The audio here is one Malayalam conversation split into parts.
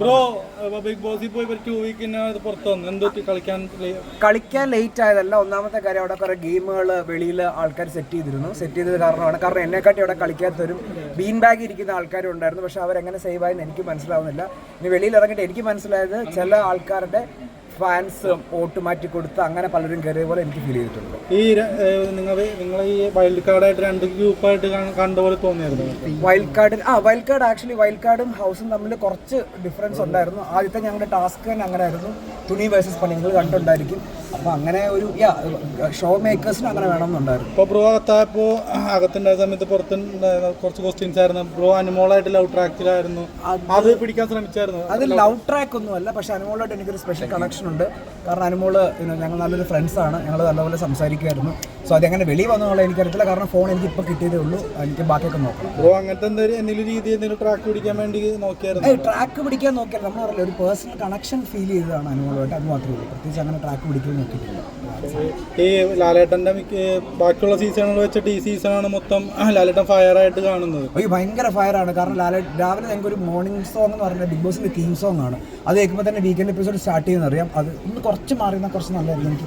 ബ്രോ ബിഗ് ബോസിൽ പോയി ഒരു ടു വീക്കിന് പുറത്ത് വന്നു. എന്തോ കളിക്കാൻ കളിക്കാൻ ലേറ്റ് ആയതല്ല. ഒന്നാമത്തെ കാര്യം അവിടെ കുറെ ഗെയിമുകൾ വെളിയിൽ ആൾക്കാർ സെറ്റ് ചെയ്തിരുന്നു. സെറ്റ് ചെയ്തത് കാരണമാണ്. കാരണം എന്നെക്കാട്ടി അവിടെ കളിക്കാത്തവരും ബീൻ ബാഗ് ഇരിക്കുന്ന ആൾക്കാരും ഉണ്ടായിരുന്നു. പക്ഷെ അവരെങ്ങനെ സേവ് ആയെന്ന് എനിക്ക് മനസ്സിലാവുന്നില്ല. ഇനി വെളിയിൽ ഇറങ്ങിയിട്ട് എനിക്ക് മനസ്സിലായത് ചില ആൾക്കാരുടെ ഫാൻസ് വോട്ട് മാറ്റി കൊടുത്ത് അങ്ങനെ പലരും കയറിയ പോലെ എനിക്ക് ഫീൽ ചെയ്തിട്ടുണ്ട്. ഈ നിങ്ങൾ നിങ്ങൾ ഈ വൈൽഡ് കാർഡായിട്ട് രണ്ട് ഗ്രൂപ്പായിട്ട് കണ്ട പോലെ തോന്നിയായിരുന്നു? വൈൽഡ് കാർഡിൽ ആ വൈൽഡ് കാർഡ് ആക്ച്വലി വൈൽഡ് കാർഡും ഹൗസും തമ്മിൽ കുറച്ച് ഡിഫറൻസ് ഉണ്ടായിരുന്നു. ആദ്യത്തെ ഞങ്ങളുടെ ടാസ്ക് തന്നെ അങ്ങനെ ആയിരുന്നു തുണി വേഴ്സസ് പണി നിങ്ങൾ കണ്ടുണ്ടായിരിക്കും. അപ്പോൾ അങ്ങനെ ഒരു യാ ഷോ മേക്കേഴ്സിന് അങ്ങനെ വേണമെന്നുണ്ടായിരുന്നു. ഇപ്പോൾ ബ്രോ അകത്തായപ്പോൾ അകത്തുണ്ടായ സമയത്ത് പുറത്തുണ്ടായിരുന്ന കുറച്ച് ക്വസ്റ്റ്യൻസ് ആയിരുന്നു. ബ്രോ അനുമോളായിട്ട് ലവ് ട്രാക്കിലായിരുന്നു അത് പിടിക്കാൻ ശ്രമിച്ചായിരുന്നു. അത് ലവ് ട്രാക്ക് ഒന്നും അല്ല പക്ഷെ അനുമോളായിട്ട് എനിക്കൊരു സ്പെഷ്യൽ കണക്ഷൻ ഉണ്ട്. കാരണം അനുമോൾ ഞങ്ങൾ നല്ലൊരു ഫ്രണ്ട്സ് ആണ്. ഞങ്ങൾ നല്ലപോലെ സംസാരിക്കുമായിരുന്നു. സോ അതെങ്ങനെ വെളിയിൽ വന്നുള്ള എനിക്കറിയത്തില്ല. കാരണം ഫോൺ എനിക്ക് ഇപ്പോൾ കിട്ടിയതേ ഉള്ളൂ. എനിക്ക് ബാക്കിയൊക്കെ നോക്കണം. ബ്രോ അങ്ങനത്തെ എന്തെങ്കിലും എന്തെങ്കിലും രീതി എന്തെങ്കിലും ട്രാക്ക് പിടിക്കാൻ വേണ്ടി നോക്കിയായിരുന്നു? ട്രാക്ക് പിടിക്കാൻ നോക്കിയാൽ നമ്മൾ പറയില്ല ഒരു പേഴ്സണൽ കണക്ഷൻ ഫീൽ ചെയ്തതാണ് അനുഭവമായിട്ട് അത് മാത്രമേ ഉള്ളൂ. പ്രത്യേകിച്ച് അങ്ങനെ ട്രാക്ക് പിടിക്കാൻ നോക്കിയിട്ടില്ല. ഈ ലാലേട്ടന്റെ ബാക്കിയുള്ള സീസണുകൾ വെച്ചിട്ട് ഈ സീസണാണ് മൊത്തം ലാലേട്ടൻ ഫയർ ആയിട്ട് കാണുന്നത്. അയ്യോ ഭയങ്കര ആണ് കാരണം ലാലേട്ടൻ രാവിലെ ഞങ്ങൾക്ക് ഒരു മോർണിംഗ് സോങ് എന്ന് പറഞ്ഞാൽ ബിഗ് ബോസിന്റെ തീം സോങ് ആണ്. അത് കേൾക്കുമ്പോൾ തന്നെ വീക്കെൻഡ് എപ്പിസോഡ് സ്റ്റാർട്ട് ചെയ്യുന്ന അറിയാം അത് ഇന്ന് കുറച്ച് മാറിയെന്നാൽ കുറച്ച് നല്ലതായിരുന്നു. എനിക്ക്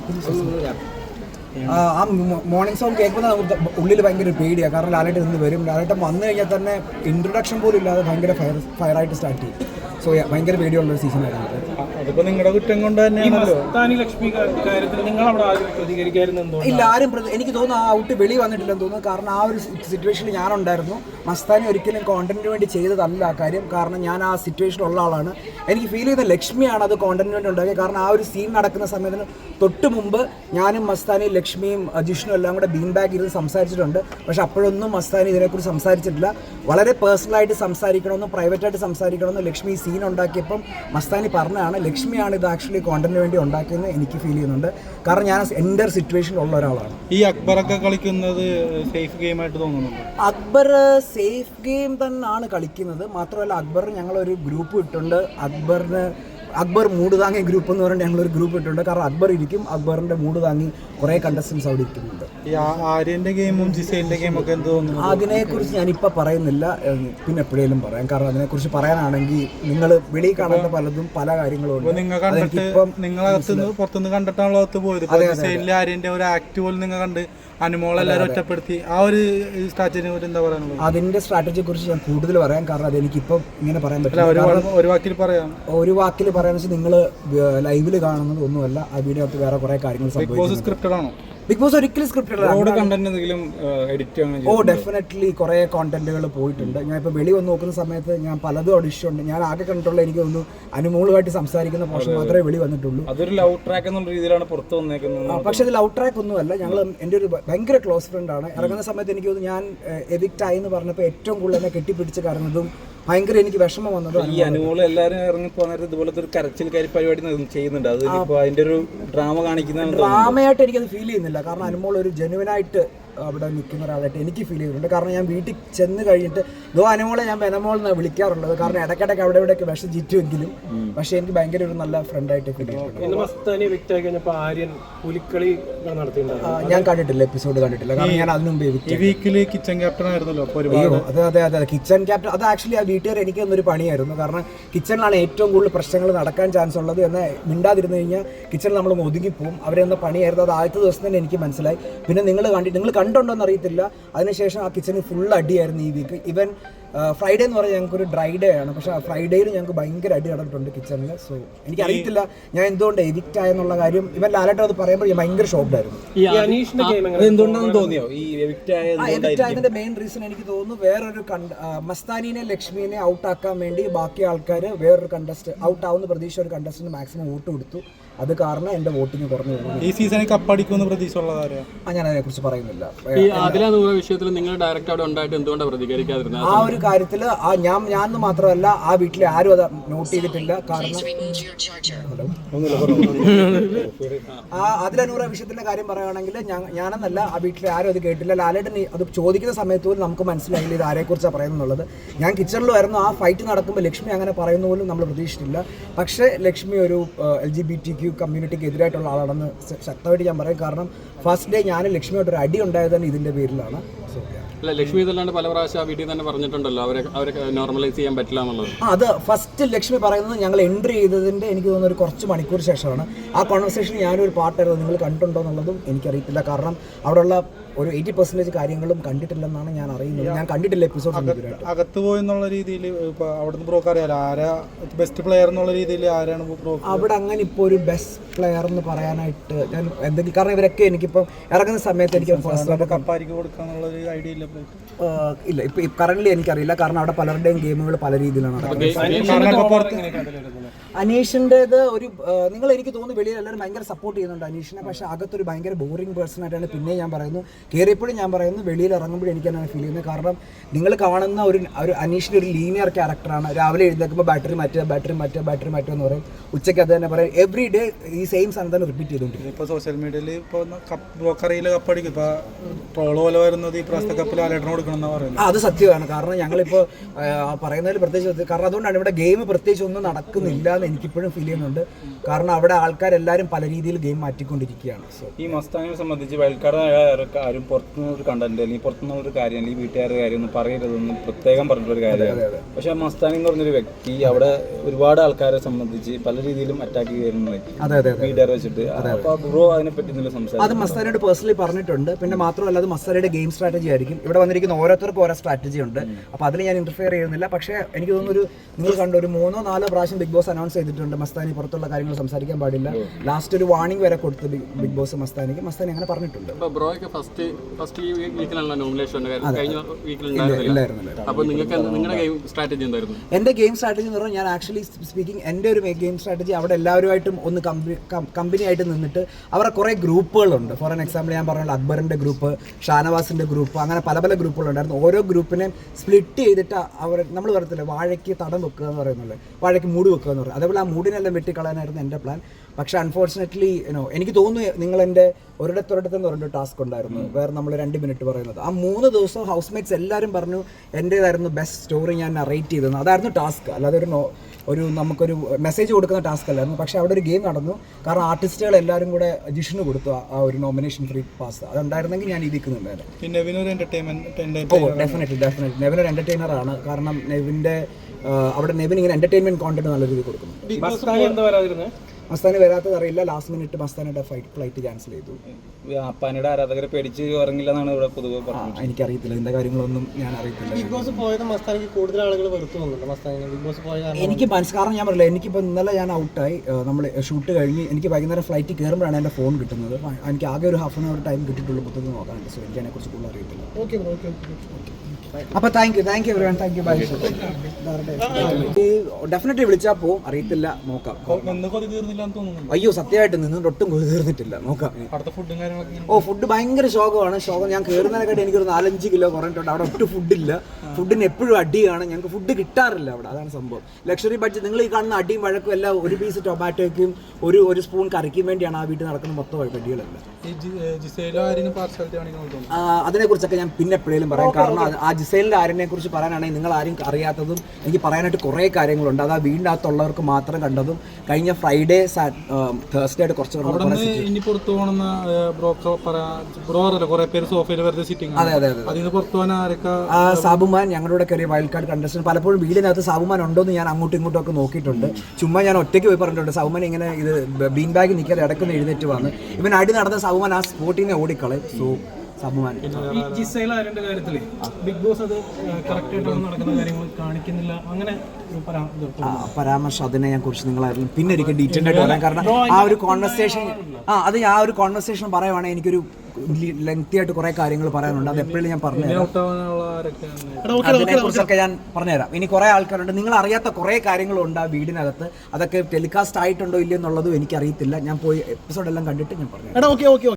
ആ, മോർണിംഗ് സോങ് കേൾക്കുമ്പോൾ നമുക്ക് ഉള്ളിൽ ഭയങ്കര പേടിയാണ് കാരണം ലാലേട്ടൻ ഇന്ന് വരും. ലാലേട്ടൻ വന്നു കഴിഞ്ഞാൽ തന്നെ ഇൻട്രൊഡക്ഷൻ പോലും ഇല്ലാതെ ഭയങ്കര ഫയർ ഫയറായിട്ട് സ്റ്റാർട്ട് ചെയ്യും. സോ ഭയങ്കര പേടിയുള്ള ഒരു സീസൺ ആയിരുന്നു. അതിപ്പോ നിങ്ങളുടെ കുറ്റം കൊണ്ട് തന്നെ താനി ലക്ഷ്മി കാര്യത്തിൽ നിങ്ങൾ അവിടെ ആദ്യം പ്രതികരിക്കായിരുന്നു ഇല്ല ആരും എനിക്ക് തോന്നുന്നു ആ ഔട്ട് വെളി വന്നിട്ടില്ലെന്ന് തോന്നുന്നു. കാരണം ആ ഒരു സിറ്റുവേഷനിൽ ഞാനുണ്ടായിരുന്നു. മസ്താനി ഒരിക്കലും കോണ്ടന്റിന് വേണ്ടി ചെയ്തതല്ല ആ കാര്യം. കാരണം ഞാൻ ആ സിറ്റുവേഷനിൽ ഉള്ള ആളാണ്. എനിക്ക് ഫീൽ ചെയ്ത ലക്ഷ്മിയാണ് അത് കോണ്ടന്റിന് വേണ്ടി ഉണ്ടാക്കിയത്. കാരണം ആ ഒരു സീൻ നടക്കുന്ന സമയത്തിന് തൊട്ട് മുമ്പ് ഞാനും മസ്താനി ലക്ഷ്മിയും അജിഷ്ണും എല്ലാം കൂടെ ബീൻ ബാഗ് ഇരുന്ന് സംസാരിച്ചിട്ടുണ്ട്. പക്ഷെ അപ്പോഴൊന്നും മസ്താനി ഇതിനെക്കുറിച്ച് സംസാരിച്ചിട്ടില്ല. വളരെ പേഴ്സണലായിട്ട് സംസാരിക്കണമെന്നും പ്രൈവറ്റായിട്ട് സംസാരിക്കണമെന്നും ലക്ഷ്മി ഈ സീൻ ഉണ്ടാക്കിയപ്പം മസ്താനി പറഞ്ഞതാണ് ലക്ഷ്മിയാണ് ഇത് ആക്ച്വലി കോണ്ടന്റിന് വേണ്ടി ഉണ്ടാക്കിയെന്ന് എനിക്ക് ഫീൽ ചെയ്യുന്നുണ്ട്. കാരണം ഞാൻ എന്റെ സിറ്റുവേഷൻ ഉള്ള ഒരാളാണ്. ഈ അക്ബറൊക്കെ കളിക്കുന്നത് സേഫ് ഗെയിമായിട്ട് തോന്നുന്നുണ്ട്? അക്ബർ സേഫ് ഗെയിം തന്നെയാണ് കളിക്കുന്നത്. മാത്രമല്ല അക്ബർ ഞങ്ങളൊരു ഗ്രൂപ്പ് ഇട്ടുണ്ട്. അക്ബറിന് അക്ബർ മൂട് താങ്ങി ഗ്രൂപ്പ് എന്ന് പറഞ്ഞിട്ട് ഞങ്ങളൊരു ഗ്രൂപ്പ് ഇട്ടിട്ടുണ്ട്. കാരണം അക്ബർ ഇരിക്കും അക്ബറിന്റെ മൂട് താങ്ങി കുറേ കണ്ടസ്റ്റൻസ് അവിടെ ഇരിക്കുന്നുണ്ട്. കുറിച്ച് ആര്യന്റെ ഗെയിമും ജിസൈലിന്റെ ഗെയിമും ഒക്കെ എന്ത് തോന്നുന്നു? അതിനെക്കുറിച്ച് ഞാനിപ്പോൾ പറയുന്നില്ല. പിന്നെ എപ്പോഴേലും പറയാം. കാരണം അതിനെക്കുറിച്ച് പറയാനാണെങ്കിൽ നിങ്ങൾ വെളിയിൽ കാണുന്ന പലതും പല കാര്യങ്ങളും നിങ്ങൾ കണ്ടിട്ട് അതെനിക്കിപ്പം നിങ്ങളകത്തുനിന്ന് പുറത്തുനിന്ന് കണ്ടിട്ടാണല്ലോ അകത്ത് പോയത്. ഇപ്പൊ ആര്യന്റെ ഒരു ആക്ട് പോലും നിങ്ങൾ കണ്ട് അനുമോളെല്ലാരും ഒറ്റപ്പെടുത്തി. ആ ഒരു സ്ട്രാറ്റജിനെ കുറിച്ച് എന്താ പറയാനുള്ളത്? അതിന്റെ സ്ട്രാറ്റജിയെ കുറിച്ച് ഞാൻ കൂടുതൽ പറയാം. കാരണം അത് എനിക്കിപ്പം ഇങ്ങനെ പറയാൻ പറ്റില്ല. ഒരു വാക്കിൽ പറയാം. ഒരു വാക്കിൽ പറയാന്ന് വെച്ചാൽ നിങ്ങൾ ലൈവിൽ കാണുന്നത് ഒന്നുമല്ല ആ വീഡിയോ വേറെ കുറെ കാര്യങ്ങൾ ബിഗ് ബോസ് ഒരിക്കലും സ്ക്രിപ്റ്റഡ് ഓ ഡെഫിനറ്റ്ലി കുറെ കോണ്ടന്റുകൾ പോയിട്ടുണ്ട്. ഞാൻ ഇപ്പോൾ വെളി വന്ന് നോക്കുന്ന സമയത്ത് ഞാൻ പലതും ഓഡിഷൻ ഉണ്ട്. ഞാൻ ആകെ കണ്ടിട്ടുള്ള എനിക്ക് ഒന്ന് അനുമോളുമായിട്ട് സംസാരിക്കുന്ന പോർഷൻ മാത്രമേ വെളി വന്നിട്ടുള്ളൂ. അതൊരു ലവ് ട്രാക്ക് എന്നുള്ള രീതിയിലാണ് പുറത്ത് വന്നേക്കുന്നത്. പക്ഷെ ലവ് ട്രാക്ക് ഒന്നുമല്ല. ഞങ്ങൾ എന്റെ ഒരു ഭയങ്കര ക്ലോസ് ഫ്രണ്ട് ആണ്. ഇറങ്ങുന്ന സമയത്ത് എനിക്ക് തോന്നുന്നു ഞാൻ എവിക്റ്റ് ആയി എന്ന് പറഞ്ഞപ്പോൾ ഏറ്റവും കൂടുതൽ എന്നെ കെട്ടിപ്പിടിച്ച് കറങ്ങുന്നതും ഭയങ്കര എനിക്ക് വിഷമം വന്നത് ഈ അനുകൂലം എല്ലാവരും ഇറങ്ങി പോകുന്ന ഇതുപോലത്തെ ഒരു കരച്ചിൽക്കാരി പരിപാടി ചെയ്യുന്നുണ്ട്. അത് അതിന്റെ ഒരു ഡ്രാമ കാണിക്കുന്ന. ഡ്രാമയായിട്ട് എനിക്കത് ഫീൽ ചെയ്യുന്നില്ല. കാരണം അനുമോൾ ഒരു ജെനുവനായിട്ട് അവിടെ നിൽക്കുന്ന ഒരാളായിട്ട് എനിക്ക് ഫീൽ ചെയ്തിട്ടുണ്ട്. കാരണം ഞാൻ വീട്ടിൽ ചെന്ന് കഴിഞ്ഞിട്ട് ദോ അനുമോളെ ഞാൻ ബെനമോൾ എന്നാണ് വിളിക്കാറുള്ളത്. കാരണം ഇടയ്ക്കിടയ്ക്ക് അവിടെ ഇവിടെയൊക്കെ വിഷം ചുറ്റുമെങ്കിലും പക്ഷെ എനിക്ക് ഭയങ്കര ഒരു നല്ല ഫ്രണ്ടായിട്ട് ഫീൽ ചെയ്തിട്ടുണ്ട്. ആര്യൻ പുലിക്കളി ഞാൻ കണ്ടിട്ടില്ല എപ്പിസോഡ് കണ്ടിട്ടില്ല. കാരണം ഞാൻ അതിനു മുമ്പ് ഈ വീക്കിൽ കിച്ചൺ ക്യാപ്റ്റൻ ആയിരുന്നല്ലോ അതെ അതെ അതെ കിച്ചൺ ക്യാപ്റ്റൻ അത് ആക്ച്വലി ആ വീട്ടുകാർ എനിക്ക് തന്നൊരു പണിയായിരുന്നു. കാരണം കിച്ചണിലാണ് ഏറ്റവും കൂടുതൽ പ്രശ്നങ്ങൾ നടക്കാൻ ചാൻസ് ഉള്ളത് എന്നാൽ മിണ്ടാതിരുന്നു കഴിഞ്ഞാൽ കിച്ചണിൽ നമ്മൾ ഒതുങ്ങിപ്പോവും അവരെന്ന പണിയായിരുന്നു. അത് ആദ്യത്തെ ദിവസം തന്നെ എനിക്ക് മനസ്സിലായി. പിന്നെ നിങ്ങൾ കണ്ടിട്ട് നിങ്ങൾ കണ്ടുണ്ടോ എന്ന് അറിയത്തില്ല. അതിനുശേഷം ആ കിച്ചണിൽ ഫുൾ അടിയായിരുന്നു ഈ വീക്ക് ഈവൻ ഫ്രൈഡേ എന്ന് പറഞ്ഞാൽ ഞങ്ങൾക്ക് ഒരു ഡ്രൈ ഡേ ആണ്. പക്ഷേ ആ ഫ്രൈഡേയിൽ ഞങ്ങൾക്ക് ഭയങ്കര അടി നടന്നിട്ടുണ്ട് കിച്ചണിൽ സോ എനിക്ക് അറിയത്തില്ല ഞാൻ എന്തുകൊണ്ട് എഡിക്റ്റ് ആയെന്നുള്ള കാര്യം. ഇവൻ ലാലേട്ടൻ അത് പറയുമ്പോൾ ഞാൻ ഭയങ്കര ഷോക്ക്ഡ് ആയിരുന്നു. ഈ അനീഷിന്റെ ഗെയിം അത് എന്തുകൊണ്ടാണെന്ന് തോന്നിയോ? ഈ എവിക്റ്റ് ആയ ആ എഡിറ്റ് ആയതിന്റെ മെയിൻ റീസൺ എനിക്ക് തോന്നുന്നു വേറൊരു മസ്താനിനെ ലക്ഷ്മിനെ ഔട്ട് ആക്കാൻ വേണ്ടി ബാക്കി ആൾക്കാർ വേറൊരു കണ്ടസ്റ്റ് ഔട്ട് ആവുന്ന പ്രതീക്ഷ ഒരു കണ്ടസ്റ്റിന് മാക്സിമം വോട്ട് കൊടുത്തു. അത് കാരണം എന്റെ വോട്ടിങ് കുറഞ്ഞു ഈ സീസണിൽ കപ്പടിക്കുമെന്ന് പ്രതീക്ഷ ആ ഞാൻ അതിനെക്കുറിച്ച് പറയുന്നില്ല. ഈ അതിലെ നൂറ് വിഷയത്തിൽ നിങ്ങൾ ഡയറക്റ്റ് അവിടെ ഉണ്ടായിട്ട് എന്തുകൊണ്ടാണ് പ്രതികരിക്കാതിരുന്നത്? ആ ഒരു കാര്യത്തിൽ ആ ഞാൻ ഞാൻ എന്ന് മാത്രമല്ല ആ വീട്ടിലെ ആരും അത് നോട്ട് ചെയ്തിട്ടില്ല. കാരണം ആ അതിലനൂറ വിഷയത്തിന്റെ കാര്യം പറയുകയാണെങ്കിൽ ഞാൻ- ഞാനെന്നല്ല ആ വീട്ടിലെ ആരും അത് കേട്ടില്ല. ലാലേട്ടൻ ഈ അത് ചോദിക്കുന്ന സമയത്ത് പോലും നമുക്ക് മനസ്സിലായില്ല ഇത് ആരെക്കുറിച്ചാണ് പറയുന്നുള്ളത് ഞാൻ കിച്ചണിലായിരുന്നു. ആ ഫൈറ്റ് നടക്കുമ്പോൾ ലക്ഷ്മി അങ്ങനെ പറയുന്ന പോലും നമ്മൾ പ്രതീക്ഷിച്ചിട്ടില്ല. പക്ഷേ ലക്ഷ്മി ഒരു L G B T Q കമ്മ്യൂണിറ്റിക്ക് എതിരായിട്ടുള്ള ആളാണെന്ന് ശക്തമായിട്ട് ഞാൻ പറയും. കാരണം ഫസ്റ്റ് ഡേ ഞാൻ ലക്ഷ്മിയോട് ഒരു അടി ഉണ്ടായത് തന്നെ ഇതിന്റെ പേരിലാണ്. സോ അല്ല ലക്ഷ്മി ഇതല്ലാണ്ട് പല പ്രാവശ്യം ആ വീട്ടിൽ തന്നെ പറഞ്ഞിട്ടുണ്ടല്ലോ. അവരെ അവരെ നോർമലൈസ് ചെയ്യാൻ പറ്റില്ല എന്നുള്ളത്. അത് ഫസ്റ്റ് ലക്ഷ്മി പറയുന്നത് ഞങ്ങൾ എൻട്രി ചെയ്തതിന്റെ എനിക്ക് തോന്നുന്ന ഒരു കുറച്ച് മണിക്കൂർ ശേഷമാണ്. ആ കോൺവെർസേഷൻ ഞാനൊരു പാട്ടായിരുന്നു നിങ്ങൾ കണ്ടിട്ടുണ്ടോ എന്നുള്ളതും എനിക്കറിയത്തില്ല. കാരണം അവിടെയുള്ള ഒരു എയ്റ്റി പെർസെന്റേജ് കാര്യങ്ങളും കണ്ടിട്ടില്ലെന്നാണ് ഞാൻ അറിയുന്നത്. ഞാൻ കണ്ടിട്ടില്ല എപ്പിസോഡ് അകത്ത് പോയി എന്നുള്ള രീതിയിൽ അവിടുന്ന് ബ്രോക്ക് അറിയാലോ? ആരാ ബെസ്റ്റ് പ്ലെയർ എന്നുള്ള രീതിയിൽ ആരാണ് ബ്രോക്ക്? അവിടെ അങ്ങനെ ഇപ്പോൾ ഒരു ബെസ്റ്റ് പ്ലെയർ എന്ന് പറയാനായിട്ട് ഞാൻ എന്തെങ്കിലും കാരണം ഇവരൊക്കെ എനിക്കിപ്പം ഇറങ്ങുന്ന സമയത്ത് എനിക്ക് ഫസ്റ്റ് കപ്പായിരിക്കും കൊടുക്കാനുള്ള ഒരു ഐഡിയ ഇല്ല ബ്രോ. ഇല്ല. ഇപ്പം കറന്റ് എനിക്കറിയില്ല. കാരണം അവിടെ പലരുടെയും ഗെയിമുകൾ പല രീതിയിലാണ് നടക്കുന്നത്. അനീഷിന്റെത് ഒരു നിങ്ങൾ എനിക്ക് തോന്നുന്നു വെളിയിൽ എല്ലാവരും ഭയങ്കര സപ്പോർട്ട് ചെയ്യുന്നുണ്ട് അനീഷിനെ. പക്ഷേ അകത്തൊരു ഭയങ്കര ബോറിംഗ് പേഴ്സൺ ആയിട്ടാണ് പിന്നെ ഞാൻ പറയുന്നു. കയറിയപ്പോഴും ഞാൻ പറയുന്നു വെളിയിൽ ഇറങ്ങുമ്പോഴും എനിക്ക് തന്നെ ഫീൽ ചെയ്യുന്നത്. കാരണം നിങ്ങൾ കാണുന്ന ഒരു ഒരു അനീഷിന്റെ ഒരു ലീനിയർ ക്യാരക്ടറാണ് രാവിലെ എഴുന്നേൽക്കുമ്പോൾ ബാറ്ററി മാറ്റുക ബാറ്ററി മാറ്റുക ബാറ്ററി മാറ്റുക എന്ന് പറയും. ഉച്ചയ്ക്ക് അത് തന്നെ പറയും. എവറി ഡേ ഈ സെയിം സാധനം തന്നെ റിപ്പീറ്റ് ചെയ്തുകൊണ്ടിരിക്കും. ഇപ്പോൾ സോഷ്യൽ മീഡിയയിൽ ഇപ്പോൾ ബ്രോക്കറിയിൽ കപ്പടിക്കും ഇപ്പോൾ ട്രോൾ പോലെ വരുന്നത് ഈ പ്രാവശ്യത്തെ കപ്പിൽ ആലേട്ടന് കൊടുക്കണം എന്നാണ് പറയുന്നത്. അത് സത്യമാണ്. കാരണം ഞങ്ങളിപ്പോൾ പറയുന്നതിൽ പ്രത്യേകിച്ച്. കാരണം അതുകൊണ്ടാണ് ഇവിടെ ഗെയിം പ്രത്യേകിച്ച് ഒന്നും നടക്കുന്നില്ല എന്ന് എനിക്കിപ്പോഴും ഫീൽ ചെയ്യുന്നുണ്ട്. കാരണം അവിടെ ആൾക്കാരെല്ലാവരും പല രീതിയിൽ ഗെയിം മാറ്റിക്കൊണ്ടിരിക്കുകയാണ്. സോ ഈ മസ്താനെ സംബന്ധിച്ച് വയൽക്കാട് ആരും പുറത്തുനിന്ന് ഒരു കണ്ടന്റ് അല്ലെങ്കിൽ പുറത്തുനിന്നുള്ള ഒരു കാര്യം അല്ലെങ്കിൽ വീട്ടുകാരുടെ കാര്യം ഒന്നും പറയരുതെന്ന് പ്രത്യേകം പറഞ്ഞിട്ടൊരു കാര്യമാണ്. പക്ഷെ മസ്താനി എന്ന് പറഞ്ഞൊരു വ്യക്തി അവിടെ ഒരുപാട് ആൾക്കാരെ സംബന്ധിച്ച് പല രീതിയിലും അറ്റാക്ക് ചെയ്യുന്ന അതെ അതെ അതെ. വീട്ടുകാരെ വെച്ചിട്ട്. അപ്പോൾ ബ്രോ അതിനെ പറ്റി എന്തെങ്കിലും സംസാരിക്കും അത് മസ്താനോട് പേഴ്സണലി പറഞ്ഞിട്ടുണ്ട്. പിന്നെ മാത്രമല്ല അത് മസ്താനയുടെ ഗെയിം സ്ട്രാറ്റജി ആയിരിക്കും. ഇവിടെ വന്നിരിക്കുന്ന ഓരോരുത്തർക്കും ഓരോ സ്ട്രാറ്റജി ഉണ്ട്. അപ്പോൾ അതിൽ ഞാൻ ഇന്റർഫിയർ ചെയ്യുന്നില്ല. പക്ഷേ എനിക്ക് തോന്നുന്നു ഒരു നിങ്ങൾ കണ്ട ഒരു മൂന്നോ നാലോ പ്രാവശ്യം ബിഗ് ബോസ് അനൗൺസ് ചെയ്തിട്ടുണ്ട്. മസ്താനി പുറത്തുള്ള കാര്യങ്ങൾ സംസാരിക്കാൻ പാടില്ല. ലാസ്റ്റ് ഒരു വാർണിംഗ് വരെ കൊടുത്ത് ബിഗ് ബോസ് മസ്താനിക്ക്. മസ്താനി അങ്ങനെ പറഞ്ഞിട്ടുണ്ട്. എന്റെ ബ്രോയ്ക്ക് ഫസ്റ്റ് ഫസ്റ്റ് ഈ വീക്കിലാണല്ലോ നോമിനേഷൻ കഴിഞ്ഞ വീക്കിലുണ്ടായിരുന്നില്ല. അപ്പോൾ നിങ്ങൾക്ക് നിങ്ങളുടെ ഗെയിം സ്ട്രാറ്റജി എന്തായിരുന്നു? എന്റെ ഗെയിം സ്ട്രാറ്റജി എന്ന് പറഞ്ഞാൽ ഞാൻ ആക്ച്വലി സ്പീക്കിംഗ് എന്റെ ഒരു ഗെയിം സ്ട്രാറ്റജി അവിടെ എല്ലാവരുമായിട്ടും ഒന്ന് കമ്പനി ആയിട്ട് നിന്നിട്ട് അവരുടെ കുറേ ഗ്രൂപ്പുകളുണ്ട്. ഫോർ ആൻ എക്സാമ്പിൾ ഞാൻ പറഞ്ഞ അക്ബറിന്റെ ഗ്രൂപ്പ് ഷാനവാസിന്റെ ഗ്രൂപ്പ് അങ്ങനെ പല പല ഗ്രൂപ്പുകളുണ്ടായിരുന്നു. ഓരോ ഗ്രൂപ്പിനെ സ്പ്ലിറ്റ് ചെയ്തിട്ട് അവർ നമ്മൾ പറയത്തില്ല വാഴയ്ക്ക് തടം വെക്കുക എന്ന് പറയുന്നുള്ളത് വാഴയ്ക്ക് മൂട് വെക്കുക എന്ന് പറയും അതേപോലെ ആ മൂടിനെല്ലാം വെട്ടിക്കളയാനായിരുന്നു എന്റെ പ്ലാൻ പക്ഷേ അൺഫോർച്ചുനേറ്റ്ലി യുനോ എനിക്ക് തോന്നുന്നു നിങ്ങൾ എന്റെ ഒരിടത്തൊരിടത്ത് എന്ന് പറഞ്ഞൊരു ടാസ്ക് ഉണ്ടായിരുന്നു വേറെ നമ്മൾ രണ്ട് മിനിറ്റ് പറയുന്നത്. ആ മൂന്ന് ദിവസം ഹൗസ് മേറ്റ്സ് എല്ലാവരും പറഞ്ഞു എന്റേതായിരുന്നു ബെസ്റ്റ് സ്റ്റോറി ഞാൻ നറേറ്റ് ചെയ്തത് അതായിരുന്നു ടാസ്ക് അല്ലാതെ ഒരു നോ ഒരു നമുക്കൊരു മെസ്സേജ് കൊടുക്കുന്ന ടാസ്ക് അല്ലായിരുന്നു. പക്ഷേ അവിടെ ഒരു ഗെയിം നടന്നു. കാരണം ആർട്ടിസ്റ്റുകൾ എല്ലാവരും കൂടെ ജിഷിന് കൊടുത്തു ആ- ഒരു നോമിനേഷൻ ഫ്രീ പാസ് അതുണ്ടായിരുന്നെങ്കിൽ ഞാൻ ഇവനൊരു എന്റർടൈൻമെന്റ് ഓ ഡെഫിനറ്റ്ലി ഡെഫിനറ്റ്ലി ആണ്. കാരണം നെവിന്റെ അവിടെ നെവിൻ ഇങ്ങനെ എന്റർടൈൻമെന്റ് കോണ്ടന്റ് നല്ല രീതിയിൽ കൊടുക്കുന്നുണ്ട് മസ്താനി വരാത്തത് അറിയില്ല. ലാസ്റ്റ് മിനിറ്റ് മസ്താനയുടെ ഫ്ലൈറ്റ് ഫ്ലൈറ്റ് ക്യാൻസൽ ചെയ്തു. അപ്പാനയുടെ ആരാധകരെ പേടിച്ച് ഇറങ്ങില്ല എന്നാണ് ഇവിടെ പൊതുവെ പറഞ്ഞത് എനിക്കറിയത്തില്ല. ഇതിന്റെ കാര്യങ്ങളൊന്നും ഞാൻ അറിയത്തില്ല. ബിഗ് ബോസ് പോയത് മസ്താനിക്ക് കൂടുതൽ ആളുകൾ വെറുത്തു വന്നിട്ടുണ്ട് മസ്താനിനെ ബിഗ് ബോസ് പോയ കാരണം എനിക്ക് മനസ്സ് കാരണം ഞാൻ പറയില്ല എനിക്കിപ്പോൾ ഇന്നലെ ഞാൻ ഔട്ടായി നമ്മൾ ഷൂട്ട് കഴിഞ്ഞ് എനിക്ക് വൈകുന്നേരം ഫ്ലൈറ്റ് കയറുമ്പോഴാണ് എന്റെ ഫോൺ കിട്ടുന്നത്. എനിക്ക് ആകെ ഒരു ഹാഫ് ആൻ അവർ ടൈം കിട്ടിയിട്ടുള്ളൂ പുറത്തു നോക്കാനുണ്ട് സോ എനിക്ക് അതിനെക്കുറിച്ച് കൂടുതൽ അറിയത്തില്ല. ഓക്കെ ബ്രോ ഓക്കെ ഓക്കെ അപ്പോൾ thank you thank you every thank you bye definitely വിളിച്ചാൽ പോവും അറിയത്തില്ല നോക്കാം. അയ്യോ സത്യമായിട്ട് നിന്നിട്ട് ഒട്ടും കൊതി തീർന്നിട്ടില്ല നോക്കാം ഓ ഫുഡ് ഭയങ്കര ശോകമാണ്. ശോകം ഞാൻ കയറുന്നതിനെക്കാട്ടി എനിക്കൊരു നാലഞ്ച് കിലോ കുറഞ്ഞിട്ടുണ്ട്. അവിടെ ഒട്ടും ഫുഡില്ല ഫുഡിന് എപ്പോഴും അടിയാണ്. ഞങ്ങൾക്ക് ഫുഡ് കിട്ടാറില്ല അവിടെ. അതാണ് സംഭവം. ലക്ഷറി ബഡ്ജറ്റ് നിങ്ങൾ ഈ കാണുന്ന അടിയും വഴക്കും എല്ലാം ഒരു പീസ് ടൊമാറ്റോയ്ക്കും ഒരു ഒരു സ്പൂൺ കറിക്കും വേണ്ടിയാണ് ആ വീട്ടിൽ നടക്കുന്ന മൊത്തം തോന്നുന്നു? അതിനെക്കുറിച്ചൊക്കെ ഞാൻ പിന്നെ എപ്പോഴേലും പറയാം. കാരണം ആ ജിസൈലിന്റെ ആരിനെ കുറിച്ച് പറയാനാണെങ്കിൽ നിങ്ങൾ ആരും അറിയാത്തതും എനിക്ക് പറയാനായിട്ട് കുറേ കാര്യങ്ങളുണ്ട്. അത് ആ വീടിന്റെ അകത്തുള്ളവർക്ക് മാത്രം കണ്ടതും കഴിഞ്ഞ ഫ്രൈഡേ തേഴ്സ്ഡേ ആയിട്ട് കുറച്ച് ഇനി പുറത്തു പോകണമെന്ന ബ്രോക്കർ പറയാ ബ്രോ അറിയില്ല കുറെ പേര് സോഫയിൽ വെറുതെ സിറ്റിംഗ് അതെ അതെ അതെ പുറത്തു പോകാൻ ആരൊക്കെ സാബുമാൻ ഞങ്ങളുടെ കയറിയ വൈൽഡ് കാർഡ് കണ്ടസ്റ്റന്റ് പലപ്പോഴും വീടിനകത്ത് സാബുമാൻ ഉണ്ടോന്ന് ഞാൻ അങ്ങോട്ടും ഇങ്ങോട്ടും ഒക്കെ നോക്കിയിട്ടുണ്ട്. ചുമ്മാ ഞാൻ ഒറ്റയ്ക്ക് പോയി പറഞ്ഞിട്ടുണ്ട്. സാബുമാൻ ഇങ്ങനെ ഇത് ബീൻ ബാഗ് നിൽക്കാതെ ഇടക്കുന്ന എഴുന്നേറ്റ് വന്ന്. ഇവൻ അടി നടന്ന സാബുമാൻ ആ സ്പോട്ടിനെ ഓടിക്കളെ ഓടിക്കളയും. സോ ഈ ജിസൈൽ ആര്യന്റെ കാര്യത്തിൽ ബിഗ് ബോസ് അത് കറക്റ്റ് ആയിട്ട് നടക്കുന്ന കാര്യങ്ങൾ കാണിക്കുന്നില്ല. അങ്ങനെ പരാമർശം അതിനെ ഞാൻ കുറിച്ച് നിങ്ങളായിരുന്നു പിന്നെ ഒരിക്കൽ ഡീറ്റെയിൽ ആയിട്ട് പറയാം. കാരണം ആ ഒരു കോൺവെർസേഷൻ ആ അത് ആ ഒരു കോൺവെർസേഷൻ പറയുവാണെങ്കിൽ എനിക്കൊരു ലെങ്തി ആയിട്ട് കുറെ കാര്യങ്ങൾ പറയാനുണ്ട്. അത് എപ്പോഴും ഞാൻ പറഞ്ഞു ഔട്ട് ആവാനുള്ള ആരൊക്കെയാണ്? അതിനെ കുറിച്ചൊക്കെ ഞാൻ പറഞ്ഞുതരാം ഇനി കുറെ ആൾക്കാരുണ്ട്. നിങ്ങൾ അറിയാത്ത കുറെ കാര്യങ്ങളുണ്ട് ആ വീടിനകത്ത്. അതൊക്കെ ടെലികാസ്റ്റ് ആയിട്ടുണ്ടോ ഇല്ലയോ എന്നുള്ളതും എനിക്കറിയത്തില്ല. ഞാൻ പോയി എപ്പിസോഡ് എല്ലാം കണ്ടിട്ട് ഞാൻ പറഞ്ഞു എടാ ഓക്കെ ഓക്കെ.